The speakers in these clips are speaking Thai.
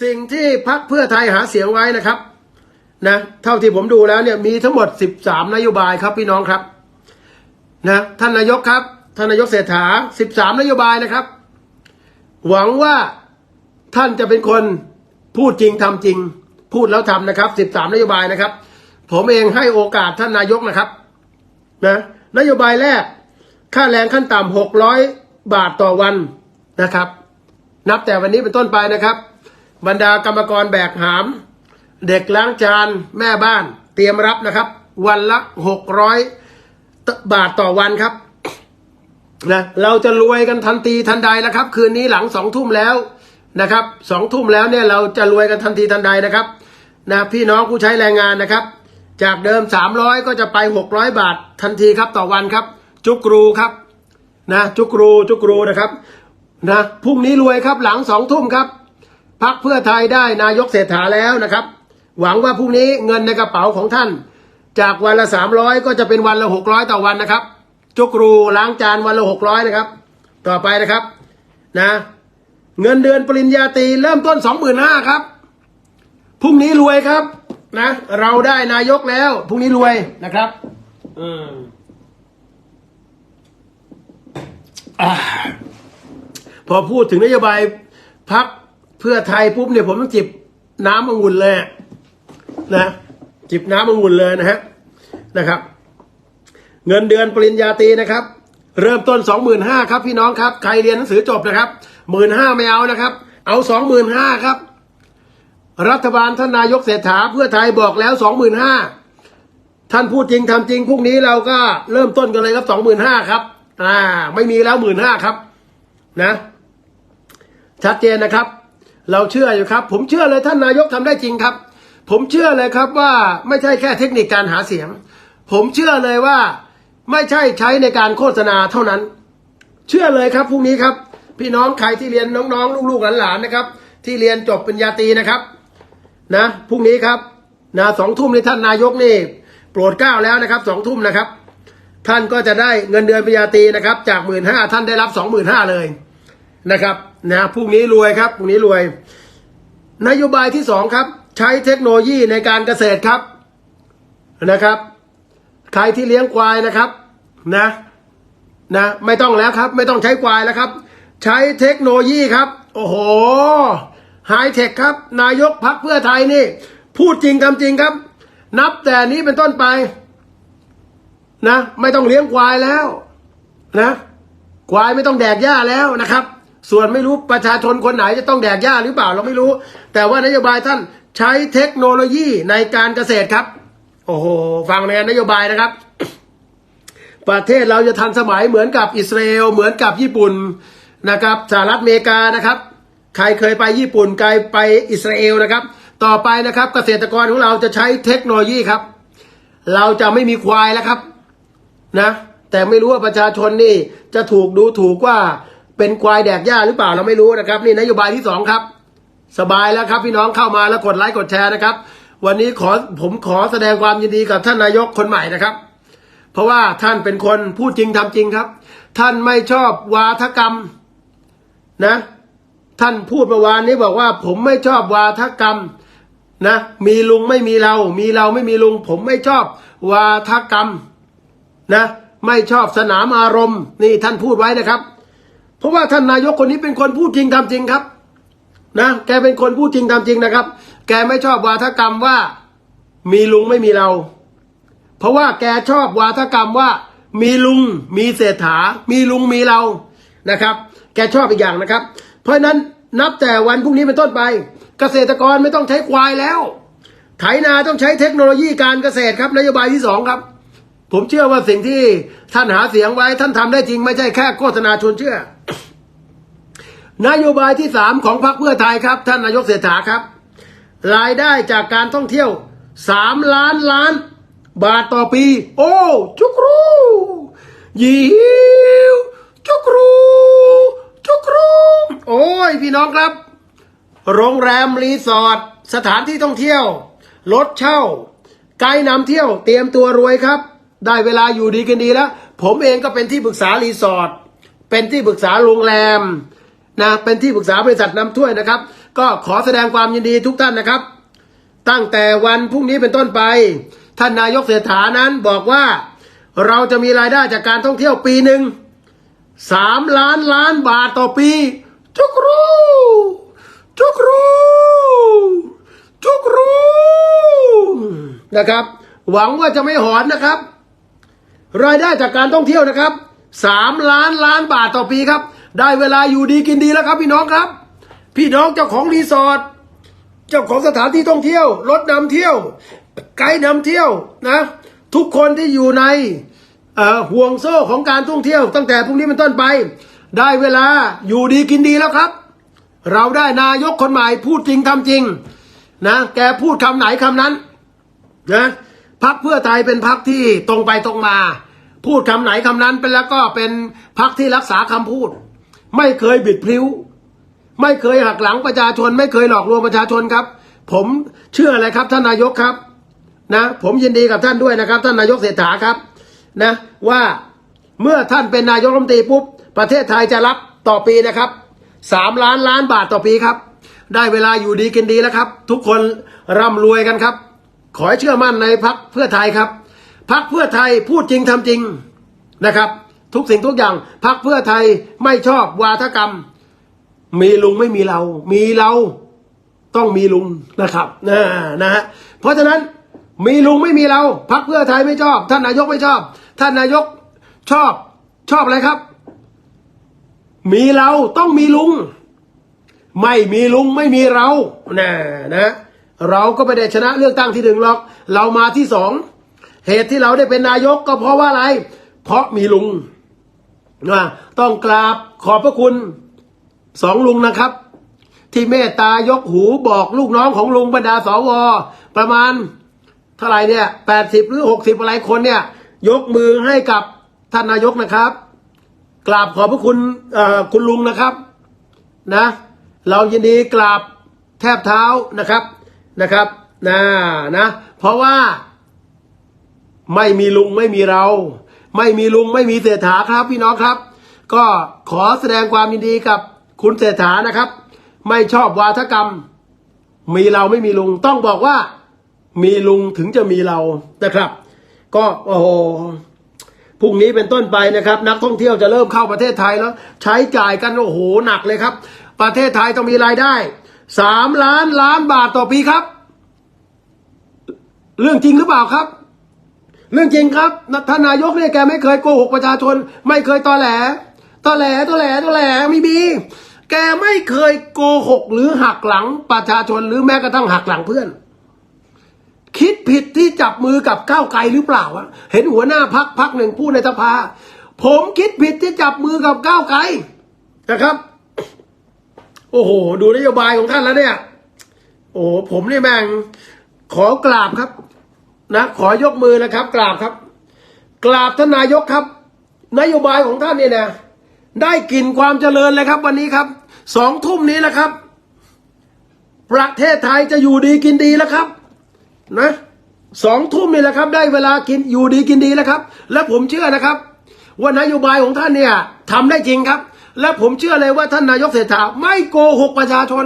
สิ่งที่พักเพื่อไทยหาเสียงไว้นะครับนะเท่าที่ผมดูแล้วเนี่ยมีทั้งหมด 13 นโยบายครับพี่น้องครับนะท่านนายกครับท่านนายกเศรษฐา 13 นโยบายนะครับ หวังว่าท่านจะเป็นคนพูดจริงทำจริง พูดแล้วทำนะครับ 13 นโยบายนะครับ ผมเองให้โอกาสท่านนายกนะครับนะนโยบายแรก ค่าแรงขั้นต่ำ600 บาทต่อวันนะครับ นับแต่วันนี้เป็นต้นไปนะครับ บรรดากรรมกรแบกหาม เด็กล้างจานแม่บ้าน เตรียมรับนะครับ วันละ600บาทต่อวันครับนะเราจะรวยกันทันทีทันใดนะครับ คืนนี้หลังสองทุ่มแล้วนะครับสองทุ่มแล้วเนี่ยเราจะรวยกันทันทีทันใดนะครับนะพี่น้องผู้ใช้แรงงานนะครับ จากเดิม 300 ก็จะไป 600 บาททันทีครับต่อวันครับ จุกรูครับนะจุกรูจุกรูนะครับนะพรุ่งนี้รวยครับหลังสองทุ่มครับ พักเพื่อไทยได้นายกเศรษฐาแล้วนะครับ หวังว่าพรุ่งนี้เงินในกระเป๋าของท่าน จากวันละสามร้อยก็จะเป็นวันละหกร้อยต่อวันนะครับ จุกรูล้างจานวันละหกร้อยนะครับ ต่อไปนะครับนะ เงินเดือนปริญญาตรีเริ่มต้นสองหมื่นห้าครับพรุ่งนี้รวยครับนะ เราได้นายกแล้วพรุ่งนี้รวยนะครับอืมอพอพูดถึงนโยบายพัก เพื่อไทยปุ๊บเนี่ยผมต้องจิบน้ำองุ่นเลยนะจิบน้ำองุ่นเลยนะฮะนะครับ เงินเดือนปริญญาตรีนะครับ เริ่มต้นสองหมื่นห้าครับพี่น้องครับใครเรียนหนังสือจบนะครับหมื่นห้าไม่เอานะครับ เอาสองหมื่นห้าครับ รัฐบาลท่านนายกเศรษฐาเพื่อไทยบอกแล้วสองหมื่นห้าท่านพูดจริงทำจริงพรุ่งนี้เราก็เริ่มต้นกันเลยครับสองหมื่นห้าครับอ่าไม่มีแล้วหมื่นห้าครับ นะ ชัดเจนนะครับ เราเชื่ออยู่ครับ ผมเชื่อเลยท่านนายกทำได้จริงครับ ผมเชื่อเลยครับว่าไม่ใช่แค่เทคนิคการหาเสียง ผมเชื่อเลยว่าไม่ใช่ใช้ในการโฆษณาเท่านั้น เชื่อเลยครับพรุ่งนี้ครับ พี่น้องใครที่เรียนน้องๆลูกๆหลานๆนะครับ ที่เรียนจบปริญญาตรีนะครับ นะพรุ่งนี้ครับนะสองทุ่มนี่ท่านนายกนี่ โปรดเกล้าแล้วนะครับสองทุ่มนะครับ ท่านก็จะได้เงินเดือนปริญญาตรีนะครับ จากหมื่นห้าท่านได้รับสองหมื่นห้าเลยนะครับ นะพรุ่งนี้รวยครับพรุ่งนี้รวย นโยบายที่สองครับ ใช้เทคโนโลยีในการเกษตรครับนะครับ ใครที่เลี้ยงควายนะครับนะนะไม่ต้องแล้วครับ ไม่ต้องใช้ควายแล้วครับ ใช้เทคโนโลยีครับ โอ้โหไฮเทคครับ นายกพักเพื่อไทยนี่ พูดจริงทำจริงครับ นับแต่นี้เป็นต้นไป นะ ไม่ต้องเลี้ยงควายแล้ว นะ ควายไม่ต้องแดกหญ้าแล้วนะครับ ส่วนไม่รู้ประชาชนคนไหนจะต้องแดกหญ้าหรือเปล่าเราไม่รู้ แต่ว่านโยบายท่านใช้เทคโนโลยีในการเกษตรครับ โอ้โหฟังในนโยบายนะครับ ประเทศเราจะทันสมัยเหมือนกับอิสราเอลเหมือนกับญี่ปุ่นนะครับสหรัฐอเมริกานะครับ ใครเคยไปญี่ปุ่นใครไปอิสราเอลนะครับ ต่อไปนะครับเกษตรกรของเราจะใช้เทคโนโลยีครับ เราจะไม่มีควายแล้วครับนะแต่ไม่รู้ว่าประชาชนนี่จะถูกดูถูกว่า เป็นควายแดกหญ้าหรือเปล่าเราไม่รู้นะครับ นี่นโยบายที่สองครับ สบายแล้วครับ พี่น้องเข้ามาแล้วกดไลค์กดแชร์นะครับ วันนี้ขอผมขอแสดงความยินดีกับท่านนายกคนใหม่นะครับ เพราะว่าท่านเป็นคนพูดจริงทำจริงครับ ท่านไม่ชอบวาทกรรมนะ ท่านพูดเมื่อวานนี้บอกว่า ผมไม่ชอบวาทกรรมนะมีลุงไม่มีเรา มีเราไม่มีลุง ผมไม่ชอบวาทกรรมนะ ไม่ชอบสนามอารมณ์ นี่ท่านพูดไว้นะครับ เพราะว่าท่านนายกคนนี้เป็นคนพูดจริงทำจริงครับ นะ แกเป็นคนพูดจริงทำจริงนะครับ แกไม่ชอบวาทกรรมว่า มีลุงไม่มีเรา เพราะว่าแกชอบวาทกรรมว่า มีลุง มีเศรษฐา มีลุงมีเรานะครับ แกชอบอีกอย่างนะครับ เพราะฉะนั้นนับแต่วันพรุ่งนี้เป็นต้นไป เกษตรกรไม่ต้องใช้ควายแล้ว ไถนาต้องใช้เทคโนโลยีการเกษตรครับนโยบายที่สองครับผมเชื่อว่าสิ่งที่ท่านหาเสียงไว้ท่านทำได้จริงไม่ใช่แค่โฆษณาชวนเชื่อ นโยบายที่สามของพรรคเพื่อไทยครับ ท่านนายกเศรษฐาครับ รายได้จากการท่องเที่ยวสามล้านล้าน บาทต่อปี โอ้ จุกรูยิวจุกรูจุกรูโอ้ยพี่น้องครับ โรงแรมรีสอร์ทสถานที่ท่องเที่ยวรถเช่า ไกด์นำเที่ยวเตรียมตัวรวยครับ ได้เวลาอยู่ดีกันดีแล้ว ผมเองก็เป็นที่ปรึกษารีสอร์ทเป็นที่ปรึกษาโรงแรม นะเป็นที่ปรึกษาบริษัทนำถ้วยนะครับ ก็ขอแสดงความยินดีทุกท่านนะครับ ตั้งแต่วันพรุ่งนี้เป็นต้นไป ท่านนายกเศรษฐานั้นบอกว่าเราจะมีรายได้จากการท่องเที่ยวปีหนึ่งสามล้านล้านบาทต่อปี จุกรูจุกรูจุกรูนะครับ หวังว่าจะไม่หอนนะครับ รายได้จากการท่องเที่ยวนะครับสามล้านล้านบาทต่อปีครับ ได้เวลาอยู่ดีกินดีแล้วครับ พี่น้องครับ พี่น้องเจ้าของรีสอร์ทเจ้าของสถานที่ท่องเที่ยวรถนำเที่ยว ไกด์นำเที่ยวนะ ทุกคนที่อยู่ในห่วงโซ่ของการท่องเที่ยว ตั้งแต่พรุ่งนี้เป็นต้นไป ได้เวลาอยู่ดีกินดีแล้วครับ เราได้นายกคนใหม่พูดจริงทำจริงนะแกพูดคำไหนคำนั้นนะพักเพื่อไทยเป็นพักที่ตรงไปตรงมา พูดคำไหนคำนั้นเป็นแล้วก็เป็นพักที่รักษาคำพูด ไม่เคยบิดพลิ้ว ไม่เคยหักหลังประชาชน ไม่เคยหลอกลวงประชาชนครับ ผมเชื่ออะไรครับท่านนายกครับ นะ ผมยินดีกับท่านด้วยนะครับ ท่านนายกเศรษฐาครับ นะ ว่าเมื่อท่านเป็นนายกรัฐมนตรีปุ๊บประเทศไทยจะรับต่อปีนะครับสามล้านล้านบาทต่อปีครับ ได้เวลาอยู่ดีกินดีแล้วครับ ทุกคนร่ำรวยกันครับ ขอให้เชื่อมั่นในพักเพื่อไทยครับพักเพื่อไทยพูดจริงทำจริงนะครับ ทุกสิ่งทุกอย่างพักเพื่อไทยไม่ชอบวาทกรรม มีลุงไม่มีเรา มีเราต้องมีลุงนะครับนะนะฮะเพราะฉะนั้นมีลุงไม่มีเราพักเพื่อไทยไม่ชอบ ท่านนายกไม่ชอบ ท่านนายกชอบชอบอะไรครับ มีเราต้องมีลุง ไม่มีลุงไม่มีเรานะนะ เราก็ไม่ได้ชนะเลือกตั้งที่หนึ่งหรอก เรามาที่สองเหตุที่เราได้เป็นนายกก็เพราะว่าอะไร เพราะมีลุง นะต้องกราบขอบพระคุณสองลุงนะครับ ที่เมตตายกหูบอกลูกน้องของลุงบรรดาสวประมาณเท่าไหร่เนี่ยแปดสิบหรือหกสิบอะไรคนเนี่ย ยกมือให้กับท่านนายกนะครับ กราบขอบพระคุณคุณลุงนะครับนะ เรายินดีกราบแทบเท้านะครับนะครับนะนะ เพราะว่าไม่มีลุงไม่มีเรา ไม่มีลุงไม่มีเศรษฐาครับพี่น้องครับ ก็ขอแสดงความยินดีกับคุณเศรษฐานะครับ ไม่ชอบวาทกรรม มีเราไม่มีลุงต้องบอกว่า มีลุงถึงจะมีเรานะครับ ก็โอ้โหพรุ่งนี้เป็นต้นไปนะครับ นักท่องเที่ยวจะเริ่มเข้าประเทศไทยแล้ว ใช้จ่ายกันโอ้โหหนักเลยครับ ประเทศไทยต้องมีรายได้สามล้านล้านบาทต่อปีครับ เรื่องจริงหรือเปล่าครับ เรื่องจริงครับท่านนายกเนี่ยแกไม่เคยโกหกประชาชน ไม่เคยตอแหลตอแหลตอแหลตอแหลไม่มีแกไม่เคยโกหกหรือหักหลังประชาชนหรือแม้กระทั่งหักหลังเพื่อน คิดผิดที่จับมือกับก้าวไกลหรือเปล่าอะเห็นหัวหน้าพักพักหนึ่งพูดในสภา ผมคิดผิดที่จับมือกับก้าวไกลนะครับ โอ้โห ดูนโยบายของท่านแล้วเนี่ย โอ้โหผมนี่แม่งขอกราบครับ นะขอยกมือนะครับ กราบครับ กราบท่านนายกครับ นโยบายของท่านเนี่ยนะได้กลิ่นความเจริญเลยครับ วันนี้ครับสองทุ่มนี้แหละครับ ประเทศไทยจะอยู่ดีกินดีแล้วครับ นะสองทุ่มนี่แหละครับ ได้เวลากินอยู่ดีกินดีแล้วครับ และผมเชื่อนะครับ ว่านโยบายของท่านเนี่ยทำได้จริงครับ และผมเชื่อเลยว่าท่านนายกเศรษฐาไม่โกหกประชาชน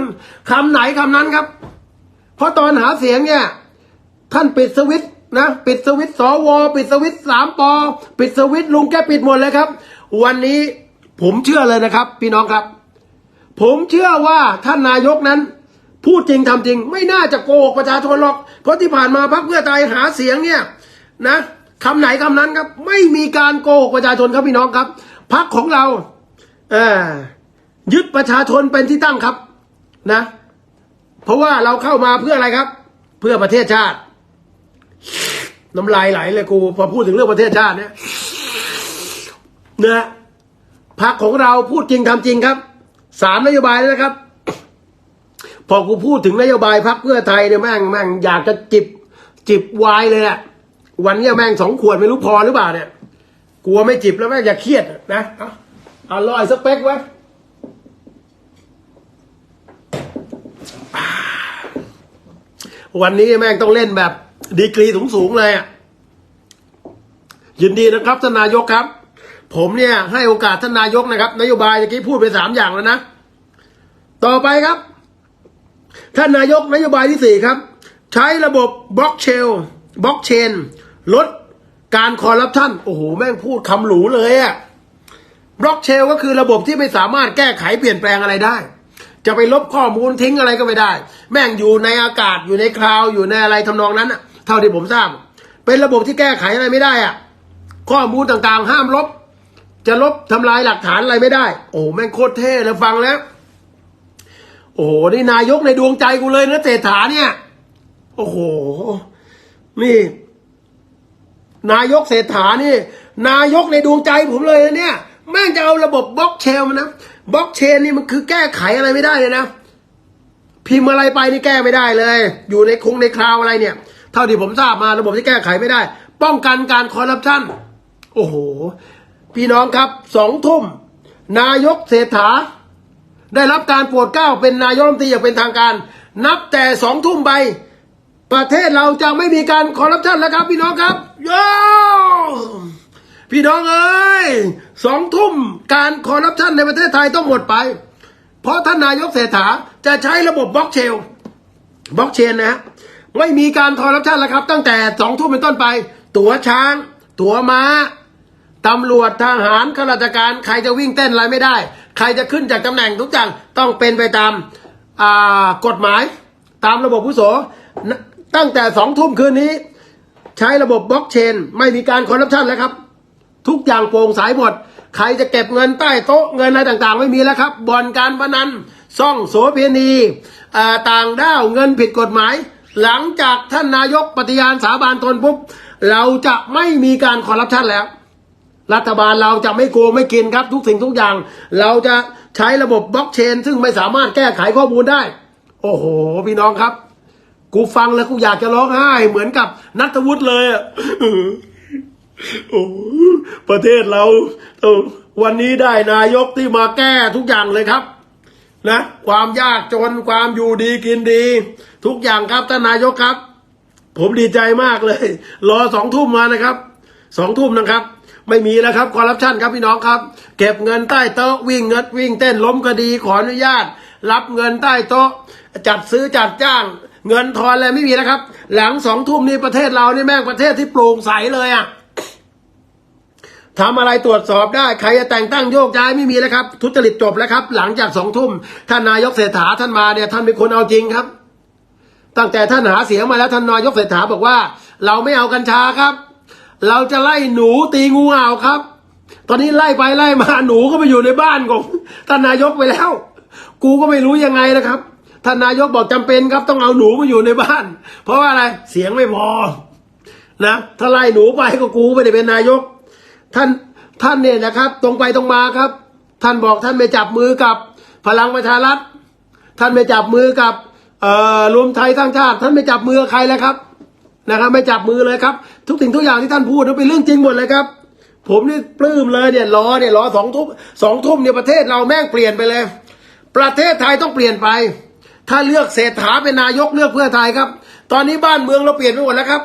คำไหนคำนั้นครับ เพราะตอนหาเสียงเนี่ย ท่านปิดสวิตช์ นะปิดสวิตช์สวปิดสวิตสามปอปิดสวิตลุงแกปิดหมดเลยครับ วันนี้ผมเชื่อเลยนะครับ พี่น้องครับ ผมเชื่อว่าท่านนายกนั้น พูดจริงทำจริง ไม่น่าจะโกหกประชาชนหรอกเพราะที่ผ่านมาพรรคเพื่อไทยหาเสียงเนี่ยนะคำไหนคำนั้นครับ ไม่มีการโกหกประชาชนครับพี่น้องครับพรรคของเราเออยึดประชาชนเป็นที่ตั้งครับนะ เพราะว่าเราเข้ามาเพื่ออะไรครับ เพื่อประเทศชาติ น้ำลายไหลเลยกูพอพูดถึงเรื่องประเทศชาติเนี่ยนะพักของเราพูดจริงทำจริงครับสามนโยบายแล้วนะครับ พอกูพูดถึงนโยบายพักเพื่อไทยเนี่ยแม่งแม่งอยากจะจิบจิบวายเลยแหละวันนี้แม่งสองขวดไม่รู้พอหรือเปล่าเนี่ยกลัวไม่จิบแล้วแม่งอย่าเครียดนะอาเอาลอยสเปกไว้วันนี้แม่งต้องเล่นแบบ ดีกรีสูงๆเลยอะยินดีนะครับท่านนายกครับ ผมเนี่ยให้โอกาสท่านนายกนะครับ นโยบายเมื่อกี้พูดไปสามอย่างแล้วนะต่อไปครับ ท่านนายกนโยบายที่สี่ครับ ใช้ระบบบล็อกเชลบล็อกเชน ลดการคอร์รัปชันโอ้โห แม่งพูดคำหรูเลยอะบล็อกเชลก็คือระบบที่ไม่สามารถแก้ไขเปลี่ยนแปลงอะไรได้ จะไปลบข้อมูลทิ้งอะไรก็ไม่ได้ แม่งอยู่ในอากาศอยู่ในคลาวอยู่ในอะไรทำนองนั้นอะ เท่าที่ผมทราบ เป็นระบบที่แก้ไขอะไรไม่ได้อะข้อมูลต่างๆ ห้ามลบ จะลบทำลายหลักฐานอะไรไม่ได้ โอ้โหแม่งโคตรเท่เลยฟังแล้ว โอ้โหนี่นายกในดวงใจกูเลยนะเศรษฐาเนี่ย โอ้โห นี่ นายกเศรษฐานี่ นายกในดวงใจผมเลยนะเนี่ยแม่งจะเอาระบบบล็อกเชนนะบล็อกเชนนี่มันคือแก้ไขอะไรไม่ได้เลยนะพิมพ์อะไรไปนี่แก้ไม่ได้เลย อยู่ในคงในคลาวอะไรเนี่ย ท่าที่ผมทราบมาระบบที่แก้ไขไม่ได้ ป้องกันการคอร์รัปชันโอ้โห พี่น้องครับสองทุ่ม นายกเศรษฐา ได้รับการโปรดเกล้าเป็นนายกรัฐมนตรีอย่างเป็นทางการ นับแต่สองทุ่มไป ประเทศเราจะไม่มีการคอร์รัปชันแล้วครับ พี่น้องครับโย่พี่น้องเอ้ยสองทุ่มการคอร์รัปชันในประเทศไทยต้องหมดไป เพราะท่านนายกเศรษฐาจะใช้ระบบบล็อกเชลบล็อกเชนนะฮะ ไม่มีการคอร์รัปชันแล้วครับ ตั้งแต่สองทุ่มเป็นต้นไป ตั๋วช้าง ตั๋วม้าตำรวจทหารข้าราชการ ใครจะวิ่งเต้นอะไรไม่ได้ ใครจะขึ้นจากตำแหน่งทุกอย่างต้องเป็นไปตามกฎหมาย ตามระบบผู้โสนตั้งแต่สองทุ่มคืนนี้ ใช้ระบบบล็อกเชน ไม่มีการคอร์รัปชันแล้วครับ ทุกอย่างโปร่งใสหมด ใครจะเก็บเงินใต้โต๊ะเงินอะไรต่างๆ ไม่มีแล้วครับบ่อนการพนันซ่องโสเภณีต่างด้าวเงินผิดกฎหมาย หลังจากท่านนายกปฏิญาณสาบานตนปุ๊บเราจะไม่มีการคอร์รัปชันแล้ว รัฐบาลเราจะไม่โกงไม่กินครับทุกสิ่งทุกอย่าง เราจะใช้ระบบบล็อกเชน ซึ่งไม่สามารถแก้ไขข้อมูลได้ โอ้โห พี่น้องครับ กูฟังแล้วกูอยากจะร้องไห้ เหมือนกับนัทวุฒิเลยอะโอ้ประเทศเราวันนี้ได้นายกที่มาแก้ทุกอย่างเลยครับ นะความยากจนความอยู่ดีกินดี ทุกอย่างครับท่านนายกครับ ผมดีใจมากเลย รอสองทุ่มมานะครับสองทุ่มนะครับ ไม่มีแล้วครับคอร์รัปชันครับพี่น้องครับ เก็บเงินใต้โต๊ะวิ่งเงินวิ่งเต้นล้มคดีขออนุญาต รับเงินใต้โต๊ะ จัดซื้อจัดจ้าง เงินทอนอะไรไม่มีแล้วครับ หลังสองทุ่มนี่ประเทศเรานี่แม่งประเทศที่โปร่งใสเลยอะ ทำอะไรตรวจสอบได้ ใครจะแต่งตั้งโยกย้ายไม่มีแล้วครับ ทุจริตจบแล้วครับ หลังจากสองทุ่มท่านนายกเศรษฐาท่านมาเนี่ยท่านเป็นคนเอาจริงครับ ตั้งแต่ท่านหาเสียงมาแล้วท่านนายกเศรษฐาบอกว่า เราไม่เอากัญชาครับ เราจะไล่หนูตีงูเห่าครับ ตอนนี้ไล่ไปไล่มาหนูก็ไปอยู่ในบ้านของท่านนายกไปแล้ว กูก็ไม่รู้ยังไงนะครับท่านนายกบอกจำเป็นครับต้องเอาหนูมาอยู่ในบ้าน เพราะว่าอะไรเสียงไม่พอนะถ้าไล่หนูไปก็กูไม่ได้เป็นนายก ท่านท่านเนี่ยนะครับ ตรงไปตรงมาครับ ท่านบอกท่านไม่จับมือกับพลังประชารัฐ ท่านไม่จับมือกับรวมไทยสร้างชาติ ท่านไม่จับมือใครเลยครับนะครับ ไม่จับมือเลยครับ ทุกสิ่งทุกอย่างที่ท่านพูดนั้นเป็นเรื่องจริงหมดเลยครับ ผมนี่ปลื้มเลยเนี่ยรอเนี่ยรอสองทุ่มสองทุ่มเนี่ยประเทศเราแม่งเปลี่ยนไปเลย ประเทศไทยต้องเปลี่ยนไป ถ้าเลือกเศรษฐาเป็นนายกเลือกเพื่อไทยครับ ตอนนี้บ้านเมืองเราเปลี่ยนไปหมดแล้วครับ